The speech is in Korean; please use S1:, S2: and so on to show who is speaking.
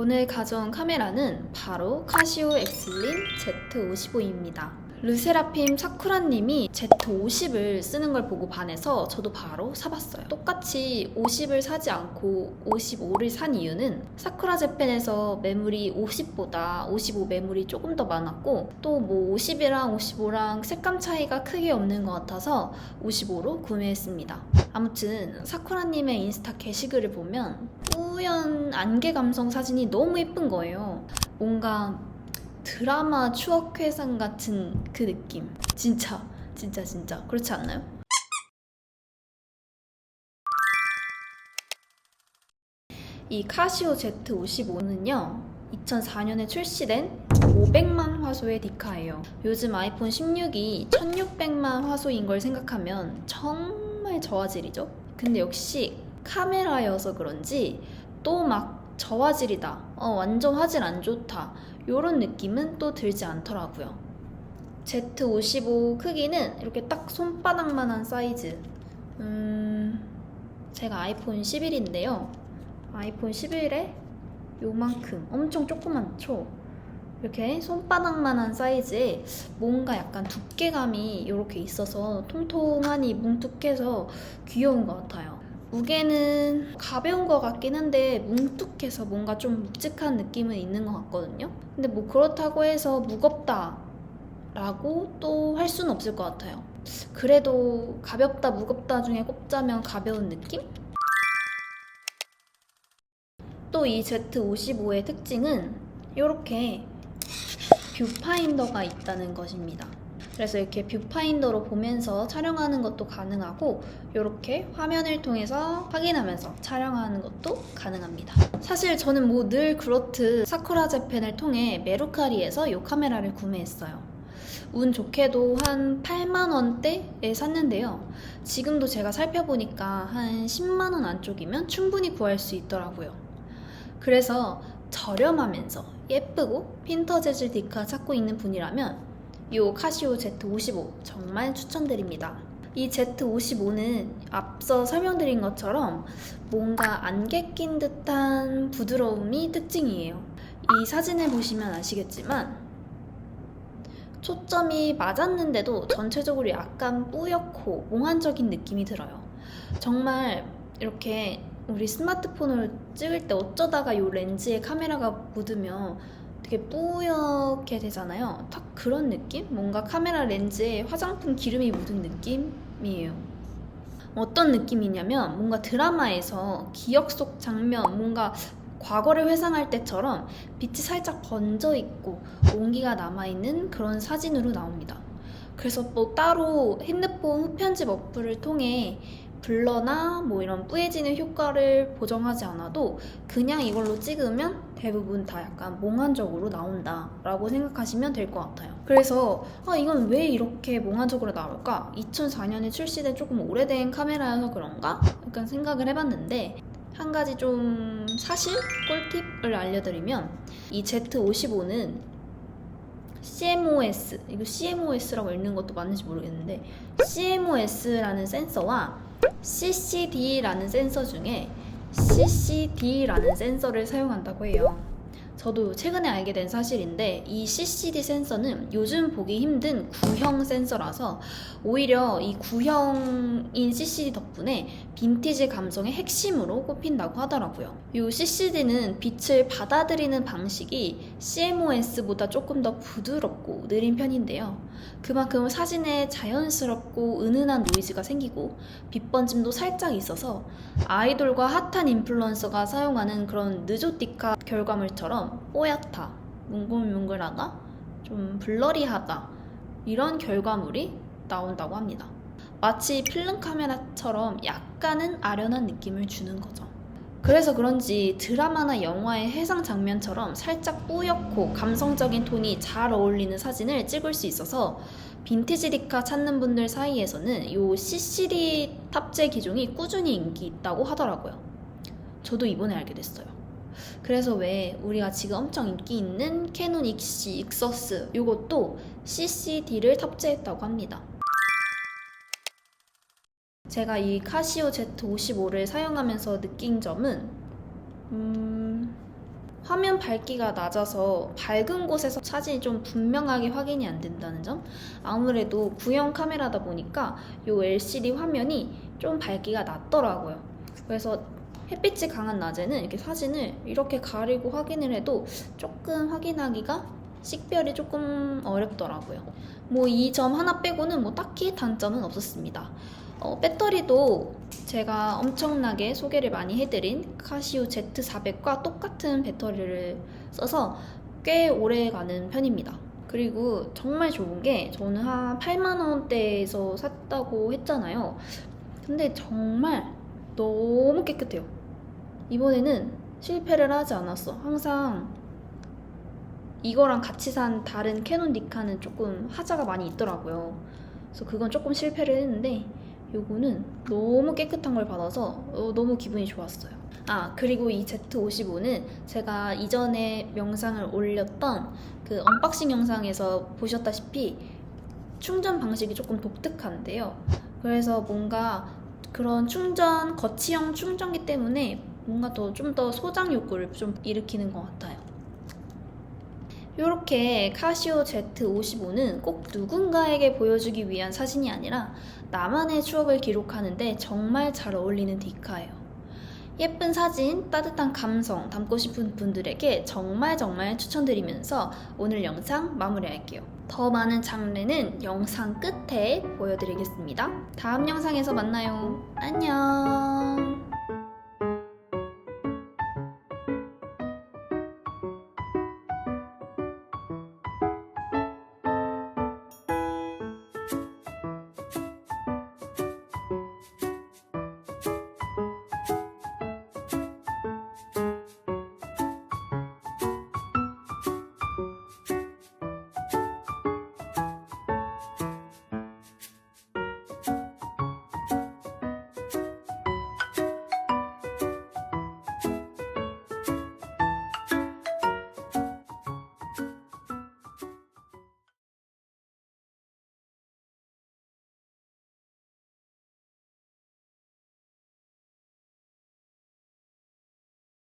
S1: 오늘 가져온 카메라는 바로 카시오 엑슬린 Z55입니다. 르세라핌 사쿠라님이 Z50을 쓰는 걸 보고 반해서 저도 바로 사봤어요. 똑같이 50을 사지 않고 55를 산 이유는 사쿠라 재팬에서 매물이 50보다 55 매물이 조금 더 많았고 또 뭐 50이랑 55랑 색감 차이가 크게 없는 것 같아서 55로 구매했습니다. 아무튼 사쿠라님의 인스타 게시글을 보면 뿌연 안개 감성 사진이 너무 예쁜 거예요. 뭔가 드라마 추억 회상 같은 그 느낌. 진짜, 진짜, 진짜. 그렇지 않나요? 이 카시오 Z55는요, 2004년에 출시된 500만 화소의 디카예요. 요즘 아이폰 16이 1600만 화소인 걸 생각하면 정말 저화질이죠? 근데 역시 카메라여서 그런지 또막 저화질이다. 어, 완전 화질 안 좋다. 요런 느낌은 또 들지 않더라고요. Z55 크기는 이렇게 딱 손바닥만한 사이즈. 음, 제가 아이폰 11인데요. 아이폰 11에 요만큼 엄청 조그맣죠? 이렇게 손바닥만한 사이즈에 뭔가 약간 두께감이 이렇게 있어서 통통하니 뭉툭해서 귀여운 것 같아요. 무게는 가벼운 것 같긴 한데 뭉툭해서 뭔가 좀 묵직한 느낌은 있는 것 같거든요. 근데 뭐 그렇다고 해서 무겁다 라고 또 할 수는 없을 것 같아요. 그래도 가볍다 무겁다 중에 꼽자면 가벼운 느낌? 또 이 Z55의 특징은 이렇게 뷰파인더가 있다는 것입니다. 그래서 이렇게 뷰파인더로 보면서 촬영하는 것도 가능하고 이렇게 화면을 통해서 확인하면서 촬영하는 것도 가능합니다. 사실 저는 뭐 늘 그렇듯 사쿠라 재팬을 통해 메루카리에서 이 카메라를 구매했어요. 운 좋게도 한 8만 원대에 샀는데요. 지금도 제가 살펴보니까 한 10만 원 안쪽이면 충분히 구할 수 있더라고요. 그래서 저렴하면서 예쁘고 핀터 재질 디카 찾고 있는 분이라면 이 카시오 Z55 정말 추천드립니다. 이 Z55는 앞서 설명드린 것처럼 뭔가 안개 낀 듯한 부드러움이 특징이에요. 이 사진을 보시면 아시겠지만 초점이 맞았는데도 전체적으로 약간 뿌옇고 몽환적인 느낌이 들어요. 정말 이렇게 우리 스마트폰을 찍을 때 어쩌다가 이 렌즈에 카메라가 묻으면 되게 뿌옇게 되잖아요. 딱 그런 느낌? 뭔가 카메라 렌즈에 화장품 기름이 묻은 느낌이에요. 어떤 느낌이냐면 뭔가 드라마에서 기억 속 장면, 뭔가 과거를 회상할 때처럼 빛이 살짝 번져 있고 온기가 남아있는 그런 사진으로 나옵니다. 그래서 뭐 따로 핸드폰 후편집 어플을 통해 블러나 뭐 이런 뿌얘지는 효과를 보정하지 않아도 그냥 이걸로 찍으면 대부분 다 약간 몽환적으로 나온다라고 생각하시면 될 것 같아요. 그래서 아, 이건 왜 이렇게 몽환적으로 나올까? 2004년에 출시된 조금 오래된 카메라여서 그런가? 약간 생각을 해봤는데 한 가지 좀 사실 꿀팁을 알려드리면 이 Z55는 CMOS 이거 CMOS라고 읽는 것도 맞는지 모르겠는데 CMOS라는 센서와 CCD라는 센서 중에 CCD라는 센서를 사용한다고 해요. 저도 최근에 알게 된 사실인데 이 CCD 센서는 요즘 보기 힘든 구형 센서라서 오히려 이 구형인 CCD 덕분에 빈티지 감성의 핵심으로 꼽힌다고 하더라고요. 이 CCD는 빛을 받아들이는 방식이 CMOS보다 조금 더 부드럽고 느린 편인데요. 그만큼 사진에 자연스럽고 은은한 노이즈가 생기고 빛 번짐도 살짝 있어서 아이돌과 핫한 인플루언서가 사용하는 그런 느조티카 결과물처럼 뽀얗다, 뭉글뭉글하다, 좀 블러리하다 이런 결과물이 나온다고 합니다. 마치 필름 카메라처럼 약간은 아련한 느낌을 주는 거죠. 그래서 그런지 드라마나 영화의 해상 장면처럼 살짝 뿌옇고 감성적인 톤이 잘 어울리는 사진을 찍을 수 있어서 빈티지 디카 찾는 분들 사이에서는 이 CCD 탑재 기종이 꾸준히 인기 있다고 하더라고요. 저도 이번에 알게 됐어요. 그래서 왜 우리가 지금 엄청 인기 있는 캐논 익시 익서스 이것도 CCD를 탑재했다고 합니다. 제가 이 카시오 Z55를 사용하면서 느낀 점은 음, 화면 밝기가 낮아서 밝은 곳에서 사진이 좀 분명하게 확인이 안 된다는 점 아무래도 구형 카메라다 보니까 이 LCD 화면이 좀 밝기가 낮더라고요 그래서 햇빛이 강한 낮에는 이렇게 사진을 이렇게 가리고 확인을 해도 조금 확인하기가 식별이 조금 어렵더라고요 뭐 이 점 하나 빼고는 뭐 딱히 단점은 없었습니다 어, 배터리도 제가 엄청나게 소개를 많이 해드린 카시오 Z400과 똑같은 배터리를 써서 꽤 오래 가는 편입니다. 그리고 정말 좋은 게 저는 한 8만원대에서 샀다고 했잖아요. 근데 정말 너무 깨끗해요. 이번에는 실패를 하지 않았어. 항상 이거랑 같이 산 다른 캐논 니카는 조금 하자가 많이 있더라고요. 그래서 그건 조금 실패를 했는데 요거는 너무 깨끗한 걸 받아서 어, 너무 기분이 좋았어요. 아, 그리고 이 Z55는 제가 이전에 영상을 올렸던 그 언박싱 영상에서 보셨다시피 충전 방식이 조금 독특한데요. 그래서 뭔가 그런 충전, 거치형 충전기 때문에 뭔가 더 좀 더 소장 욕구를 좀 일으키는 것 같아요. 이렇게 카시오 Z55는 꼭 누군가에게 보여주기 위한 사진이 아니라 나만의 추억을 기록하는데 정말 잘 어울리는 디카예요. 예쁜 사진, 따뜻한 감성 담고 싶은 분들에게 정말 정말 추천드리면서 오늘 영상 마무리할게요. 더 많은 장르는 영상 끝에 보여드리겠습니다. 다음 영상에서 만나요. 안녕.